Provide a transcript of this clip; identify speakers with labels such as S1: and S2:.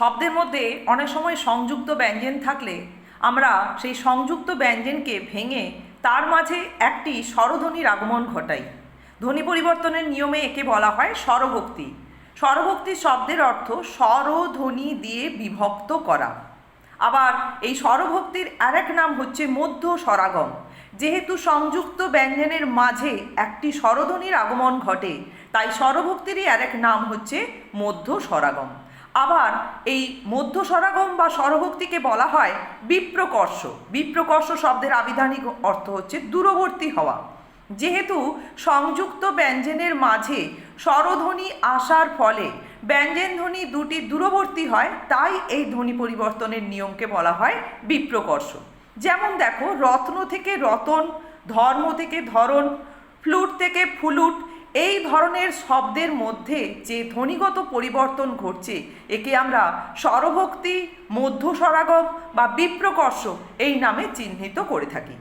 S1: শব্দের মধ্যে অনেক সময় সংযুক্ত ব্যঞ্জন থাকলে আমরা সেই সংযুক্ত ব্যঞ্জনকে ভেঙে তার মাঝে একটি স্বরধ্বনির আগমন ঘটাই। ধ্বনি পরিবর্তনের নিয়মে একে বলা হয় স্বরভক্তি। স্বরভক্তি শব্দের অর্থ স্বরধ্বনি দিয়ে বিভক্ত করা। আবার এই স্বরভক্তির আরেক নাম হচ্ছে মধ্য স্বরাগম। যেহেতু সংযুক্ত ব্যঞ্জনের মাঝে একটি স্বরধ্বনির আগমন ঘটে, তাই স্বরভক্তিরই আরেক নাম হচ্ছে মধ্য স্বরাগম। আবার এই মধ্য স্বরাগম বা স্বরভক্তিকে বলা হয় বিপ্রকর্ষ। বিপ্রকর্ষ শব্দের আবিধানিক অর্থ হচ্ছে দূরবর্তী হওয়া। যেহেতু সংযুক্ত ব্যঞ্জনের মাঝে স্বরধ্বনি আসার ফলে ব্যঞ্জন ধ্বনি দুটি দূরবর্তী হয়, তাই এই ধ্বনি পরিবর্তনের নিয়মকে বলা হয় বিপ্রকর্ষ। যেমন দেখো, রত্ন থেকে রতন, ধর্ম থেকে ধরন, ফ্লুট থেকে ফুলুট এই ধরনের শব্দের মধ্যে যে ধ্বনিগত পরিবর্তন ঘটছে, একে আমরা স্বরভক্তি মধ্য সরাগম বা বিপ্রকর্ষ এই নামে চিহ্নিত করে থাকি।